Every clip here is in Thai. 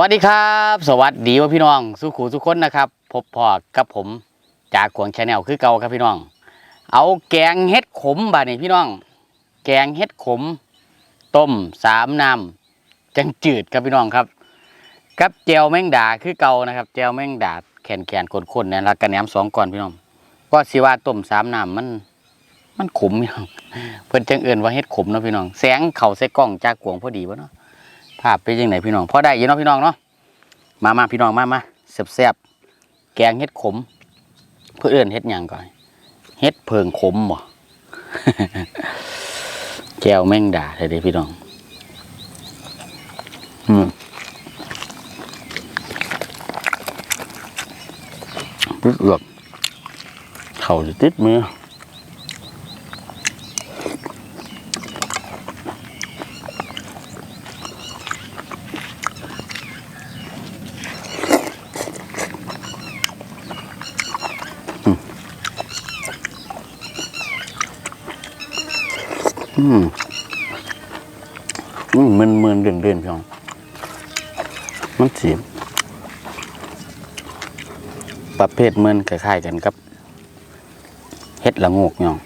วัสดีครับ สวัสดีว่าพี่น้อง สุขูสุขคนนะครับ พบพอกับผมจากขวงแชาแนลคือเก่าครับพี่น้อง เอาแกงเห็ดขมบ่านี่พี่น้อง แกงเห็ดขม ต้มสามน้ำจังจืดครับพี่น้องครับกับแจวแมงดาคือเก่านะครับแจวแมงดาแขนแขนๆคนเนี่ยแล้วกระแหนมสองก่อนพี่น้อง ก็สิว่าต้มสามน้ำมัน มันขมพี่น้องเพิ่นจังเอื่นว่าเห็ดขมเนาะพี่น้อง แสงเข่าใส่กล้องจากขวงพอดีวะเนาะ ภาพเป็นยังไงพี่น้องพอได้ยินเนาะพี่น้องเนาะมามาพี่น้องมามาแซ่บๆแกงเห็ดขม เพื่อเอื้อนเห็ดหยังก่อนเห็ดเพิงขมบ่แก้วแม่งด่าเลยเด้พี่น้อง อืมปึ๊ดเอือเข่าจะติดมือ อืมอืมมันเมือนเด่นเด่นพี่น้องมันสีประเภทเหมือนคล้ายๆกันกับเห็ดละโงกพี่น้อง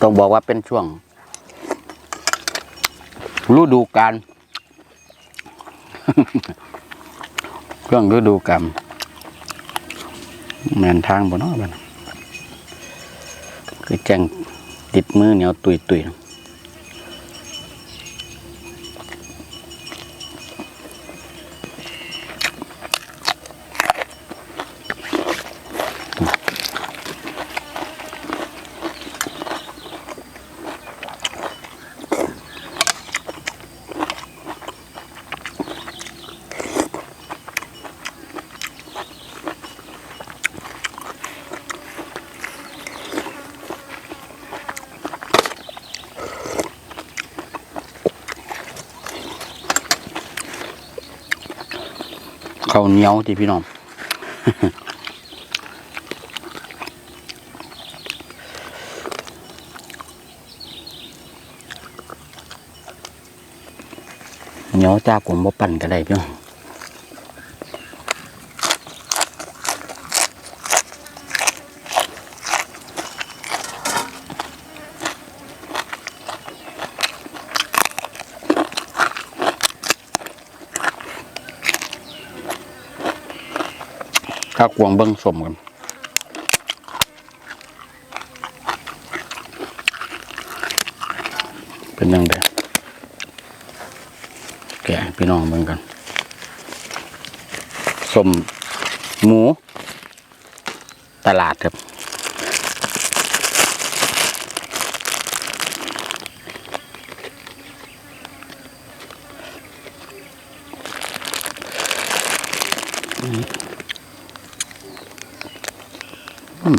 ต้องบอกว่าเป็นช่วงฤดูกาล เครื่องฤดูกรรมแมนทางบนนอกบ้านคือแจ้งติดมือเหนียวตุยตุย ข้าวเหนียวที่พี่น้องเหนียวจากผมบ่ปั่นก็ได้พี่น้อง ข้าวกวงเบิ้งสมกันเป็นยังไงแกพี่น้องเบิ่งกันสมหมู ตลาดครับ ถ้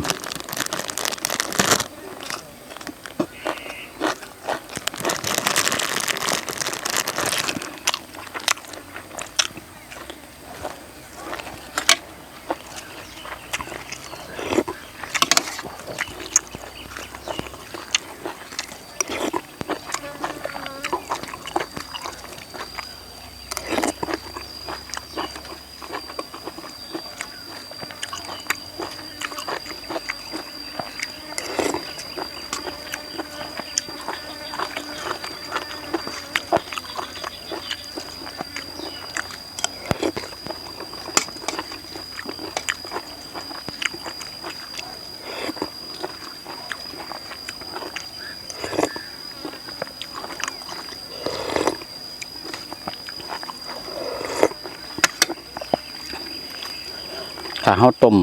าเฮาต้ม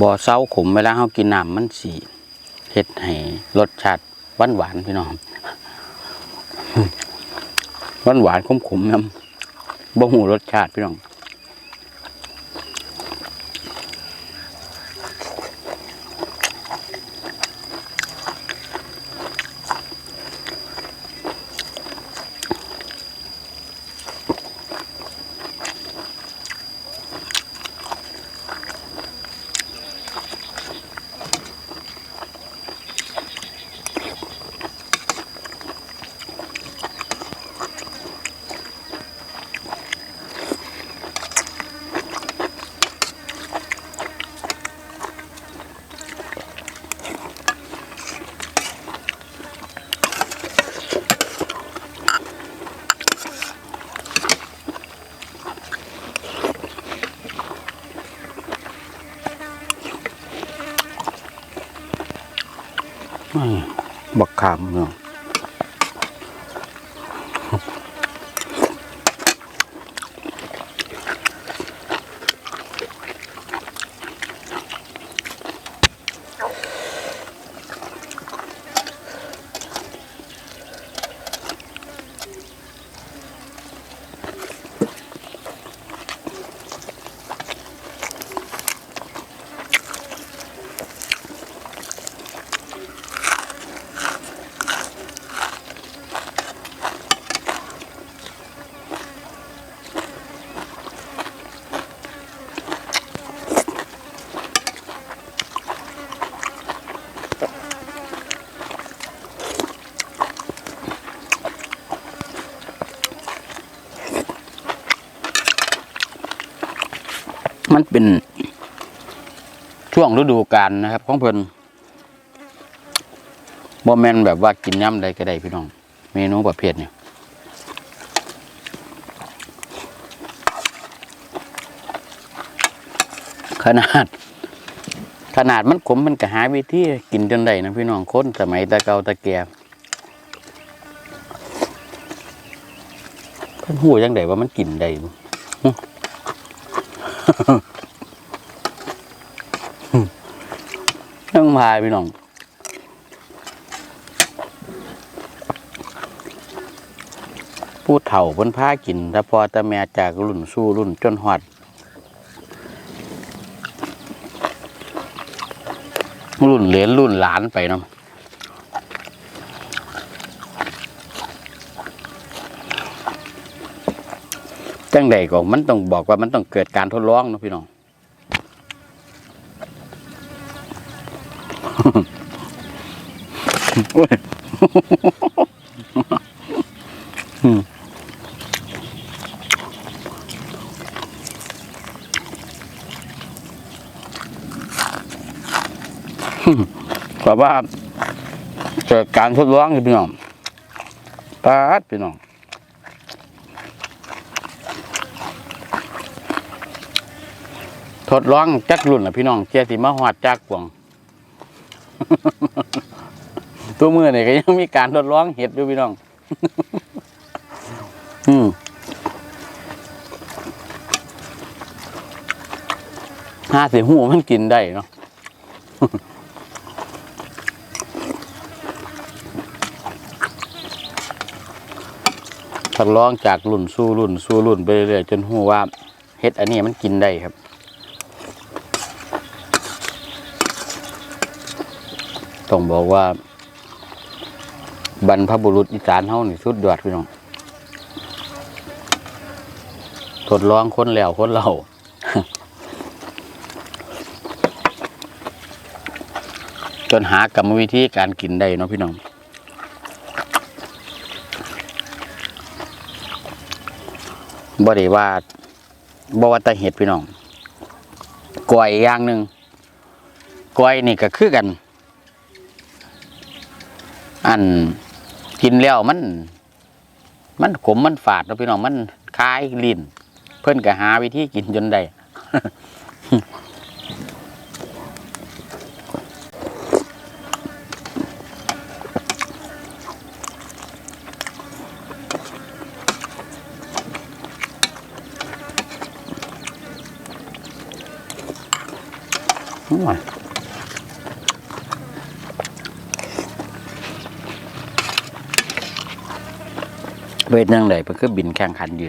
บ่อเซาขมเวลาเฮากินน้ำมันสีเฮ็ดให้รสชาติหวานหวานพี่น้องหวานหวานขมขมน้ำบ่หูรสชาติพี่น้อง บักขามเนาะ มันเป็นช่วงฤดูกาลนะครับ ของเพิ่นบ่แมนแบบว่ากินย่ำใดก็ได้พี่น้อง เมนูประเภทเนี่ยขนาด ขนาดมันขมมันก็หาวิธีกินจนได้นะพี่น้องคนสมัยตะเกาตะแก่เพิ่นหูจังไดว่ามันกินได้ ต้องพายพี่น้องผู้เฒ่าเพิ่นพากินแต่พอแต่แม่จากรุ่นสู่รุ่นจนหอดรุ่นเหลนรุ่นหลานไปเนาะ จังใดก็มันต้องบอกว่ามันต้องเกิดการทดลองเนาะพี่น้องโอ้ยอืมแต่ว่าเกิดการทดลองพี่น้องปาดพี่น้อง ทดลองจักรุ่นนะพี่น้องเจียสิมาหอดจากกวงตัวมือเนี่ยก็ยังมีการทดลองเห็ดด้วยพี่น้อง อืมห้าสิหูมันกินได้เนาะทดลองจากรุ่นสู่รุ่นสู่รุ่นไปเรื่อยๆจนหูว่าเห็ดอันนี้มันกินได้ครับ ต้องบอกว่า บรรพบุรุษอีสานเฮานี่สุดยอดพี่น้องทดลองคนแล้วคนเล่าจนหากรรมวิธีการกินได้เนาะพี่น้องบ่ได้ว่าบ่ว่าแต่เห็ดพี่น้องกล้วยอย่างหนึ่งกล้วยนี่ก็คือกัน อันกินแล้วมัน มันขมมันฝาดเนาพี่น้องมันคลายลิ้นเพิ่อนก็หาวิธีกินจนได้ วทนั่งไหนเพิ่นคือบินแข่งขันอยู่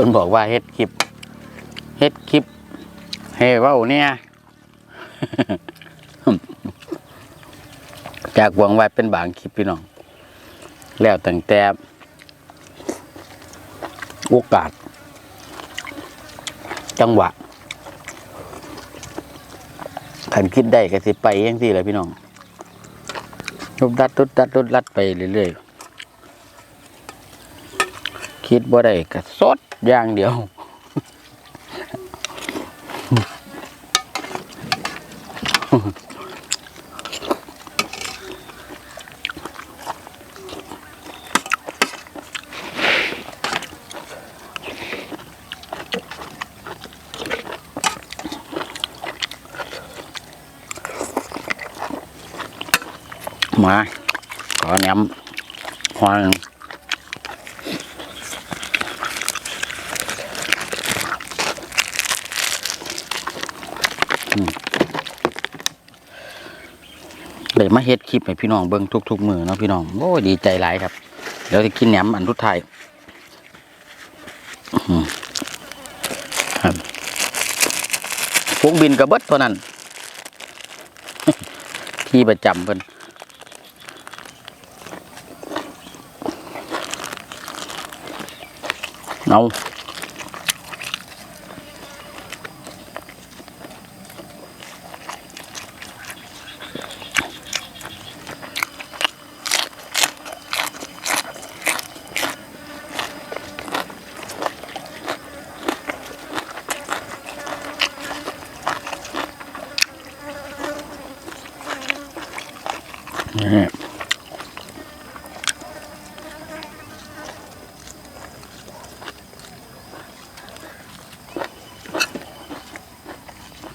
พิ่นบอกว่าเฮ็ดคลิปเฮ็ดคลิปเฮ้เว้าเนี่ยจากหวังว่าเป็นบางคลิปพี่น้อง แล้วตั้งแต่โอกาส จังหวะขันคิดได้ก็สิไปยังที่แหละพี่น้องรุดดัดรุดดัดรุดดัดไปเรื่อยๆ คิดบ่ได้ก็สด ย่างเดียวมาขอแหนมหอยอืม เลยมาเฮ็ดคลิปให้พี่น้องเบิ่งทุกๆมือเนาะพี่น้องโอ้ดีใจหลายครับเดี๋ยวจะกินแหนมอันทุดท้ายอืมครับพวงบินกระเบิดเท่านั้น ที่ประจำเพิ่นเอา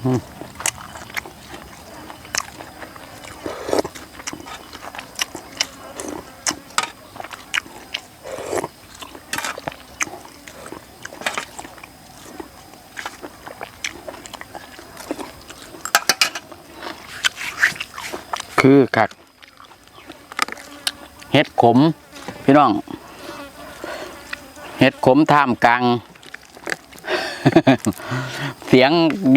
คือคักเฮ็ดขม พี่น้องเฮ็ดขมท่ามกลาง เสียง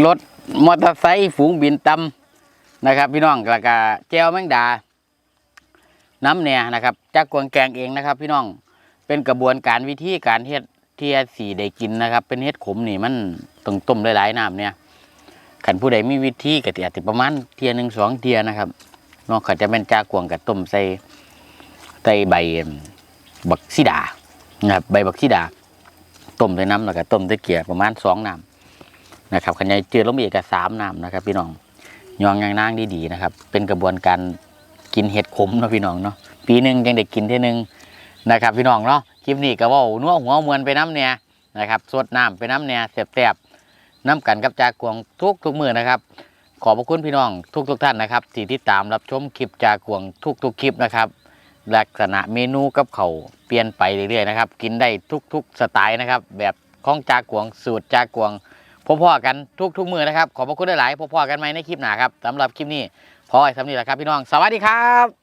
รถ มอเตอร์ไซค์ฝูงบินตำนะครับ พี่น้องแล้วก็แจ้วแมงดา น้ำเนี่ยนะครับจากกวางแกงเองนะครับ พี่น้องเป็นกระบวนการวิธีการเฮ็ดเทียสีได้กินนะครับ เป็นเฮ็ดขมนี่มันต้องต้มหลายๆน้ำเนี่ยขันผู้ใดมีวิธีก็อาจจะประมาณเทียหนึ่งสองเทียนะครับนอกจากจะเป็นจากกวงกับต้มใส่ใส่ใบบักซีดานะครับใบบักซีดาต้มด้วยน้ำแล้วก็ต้มด้วยเกลือประมาณสองน้ำ นะครับขันใหญ่เจือลงไปอีกก็สามน้ำนะครับ พี่น้องยองยางนางดีๆนะครับ เป็นกระบวนการกินเห็ดขมนะพี่น้องเนาะปีหนึ่งยังได้กินเท่อนึงนะครับ พี่น้องเนาะคลิปนี้ก็ว่านัวหัวมวนไปน้ำเนี่ยนะครับสดน้ำไปน้ำเนี่ยแสบๆน้ำกันกับจากกวงทุกทุกมือนะครับขอบพระคุณพี่น้องทุกทุกท่านนะครับที่ติดตามรับชมคลิปจากกวงทุกๆคลิปนะครับลักษณะเมนูกับเขาเปลี่ยนไปเรื่อยๆนะครับ กินได้ทุกๆสไตล์นะครับ แบบของจากวงสูตรจากวง พบๆกันทุกทุกมือนะครับ ขอบพระคุณหลายๆพบๆกันไหมในคลิปหน้าครับสำหรับคลิปนี้พอไอ้สำนีแหละครับพี่น้อง สวัสดีครับ